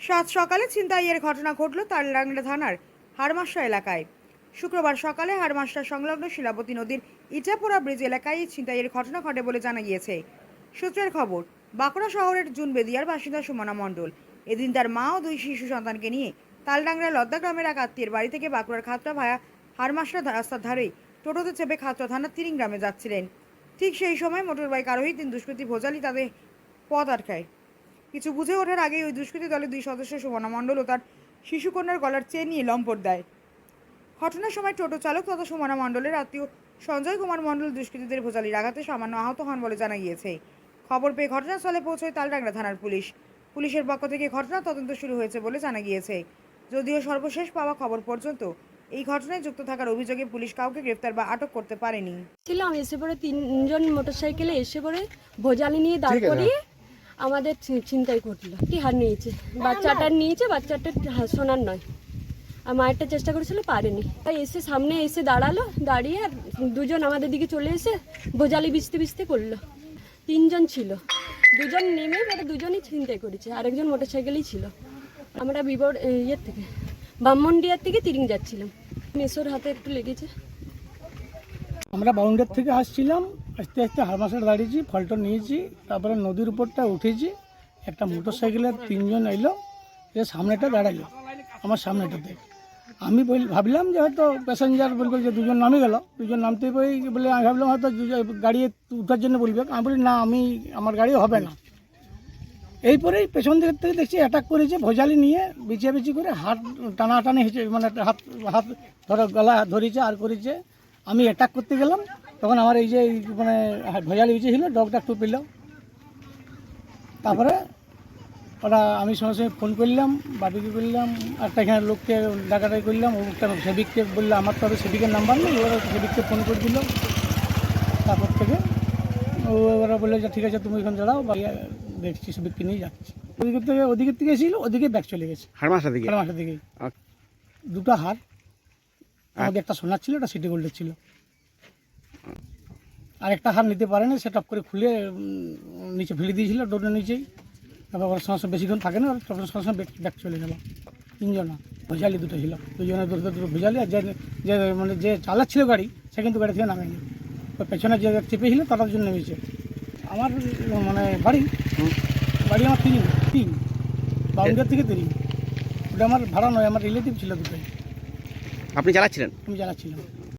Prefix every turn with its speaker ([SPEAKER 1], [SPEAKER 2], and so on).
[SPEAKER 1] সাত সকালে ছিনতাইয়ের ঘটনা ঘটল তার তালডাংরা থানার হারমাসা এলাকায়। শুক্রবার সকালে হারমাসা সংলগ্ন শিলাবতী নদীর ইটাপোড়া ব্রিজ এলাকায় ছিনতাইয়ের ঘটনা ঘটে বলে জানা গিয়েছে। সূত্রের খবর, বাঁকুড়া শহরের জুন জুনবেদিয়ার বাসিন্দা সুমনা মণ্ডল। এদিন তার মা ও দুই শিশু সন্তানকে নিয়ে তালডাংরা লদ্দা গ্রামের এক আত্মীয়ের বাড়ি থেকে বাঁকুড়ার খাতরা ভায়া হারমাসা রাস্তার ধারেই টোটোতে চেপে খাতড়া থানার তিরিং গ্রামে যাচ্ছিলেন। ঠিক সেই সময় মোটরবাইক আরোহী তিন দুষ্কৃতী ভোজালি তাদের পথ আটকায়। কিছু বুঝে ওঠার আগেই ওই দুষ্কৃতী দলের দুই সদস্য সুমনা মণ্ডল ও তার শিশুকন্যার গলার চেন নিয়ে লম্পট দেয়। ঘটনার সময় টোটো চালক তথা সুমনা মণ্ডলের আত্মীয় সঞ্জয় কুমার মণ্ডল দুষ্কৃতীদের ভোজালির আঘাতে সামান্য আহত হন বলে জানা গিয়েছে। খবর পেয়ে ঘটনাস্থলে পৌঁছয় তালডাংরা থানার পুলিশ। পুলিশের পক্ষ থেকে ঘটনার তদন্ত শুরু হয়েছে বলে জানা গিয়েছে। যদিও সর্বশেষ পাওয়া খবর পর্যন্ত এই ঘটনায় যুক্ত থাকার অভিযোগে পুলিশ কাউকে গ্রেফতার বা আটক করতে পারেনি।
[SPEAKER 2] ছিলাম এসে পরে তিনজন মোটরসাইকেলে এসে পরে ভোজালি নিয়ে দাঁড় করিয়ে আমাদের ছিনতাই করল কি হার নিয়েছে? বাচ্চাটার নিয়েছে, বাচ্চাটা সোনার নয়। আর মায়েরটা চেষ্টা করেছিল, পারেনি। তাই এসে সামনে এসে দাঁড়াল, দাঁড়িয়ে দুজন আমাদের দিকে চলে এসে ভোজালি বিচতে বিচতে করল। তিনজন ছিল। দুজন নেমে মানে দুজনই ছিনতাই করেছে, আরেকজন মোটরসাইকেলেই ছিল। আমরা বিবর ইয়ের থেকে ব্রাহ্মণডিয়ার থেকে তিরিং যাচ্ছিলাম। মেসোর হাতে একটু লেগেছে।
[SPEAKER 3] আমরা বাউন্ডার থেকে আসছিলাম আস্তে আস্তে হারমাসার দাঁড়িয়েছি, ফলটা নিয়েছি, তারপরে নদীর উপরটা উঠেছি, একটা মোটর সাইকেলের তিনজন এলো, এ সামনেটা দাঁড়াল, আমার সামনেটাতে। আমি বল, ভাবলাম যে হয়তো প্যাসেঞ্জার বলবে যে দুজন নামে গেল, দুজন নামতে বই বলে আমি ভাবলাম হয়তো গাড়ি উঠার জন্য বলবে, আমি বলি, না, আমি, আমার গাড়ি হবে না। এই পরেই পেছন দিক থেকে দেখছি অ্যাটাক করেছে, ভোজালি নিয়ে বিছিয়ে করে হাত টানাটানি হয়েছে মানে হাত হাত ধরো, গলা ধরেছে, আর করেছে। আমি অ্যাটাক করতে গেলাম তখন আমার এই যে মানে ভোজালি বিছিয়ে ছিল ডগটা একটু পেল। তারপরে ওরা আমি সঙ্গে সঙ্গে ফোন করলাম বাপিকে করলাম একটা এখানে লোককে ডাকাটাই করলাম ওটা সেবিককে বললাম আমার তো সেবিকের নাম্বার নেই। ওরা সেবিককে ফোন করে দিল। তারপর থেকে ও ওরা বলল যে ঠিক আছে তুমি এখানে দাঁড়াও বা দেখছি সেবিককে নিয়ে যাচ্ছি। ওদিকের থেকে ওদিকের থেকে এসেছিল ওদিকে ব্যাগ চলে গেছে।
[SPEAKER 4] হারমাসা দিকে?
[SPEAKER 3] সাড়ে মাসের দিকে। দুটো হার আমাদের একটা সোনার ছিল একটা সিটি গোল্ডের ছিল। আর একটা হার নিতে পারেনি সে টপ করে খুলে নিচে ফেলে দিয়েছিল ডোরের নিচেই। তারপর ওর সঙ্গে বেশিক্ষণ থাকে না তখন সঙ্গে সঙ্গে ব্যাগ- ব্যাগ চলে গেল। তিনজনা ভোজালি দুটো ছিল। দুজনে দুটো দুটো ভোজালি আর যে যে মানে যে চালাচ্ছিল গাড়ি সে কিন্তু গাড়ি থেকে নামেনি। ওর পেছনে যে চেপেছিল তার জন্য নেমেছে। আমার মানে বাড়ি বাড়ি আমার তিন তিন। বাউন্ডার থেকে তিন। ওটা আমার ভাড়া নয় আমার রিলেটিভ ছিল দুটোই।
[SPEAKER 4] আপনি চালাচ্ছিলেন?
[SPEAKER 3] আমি চালাচ্ছিলাম।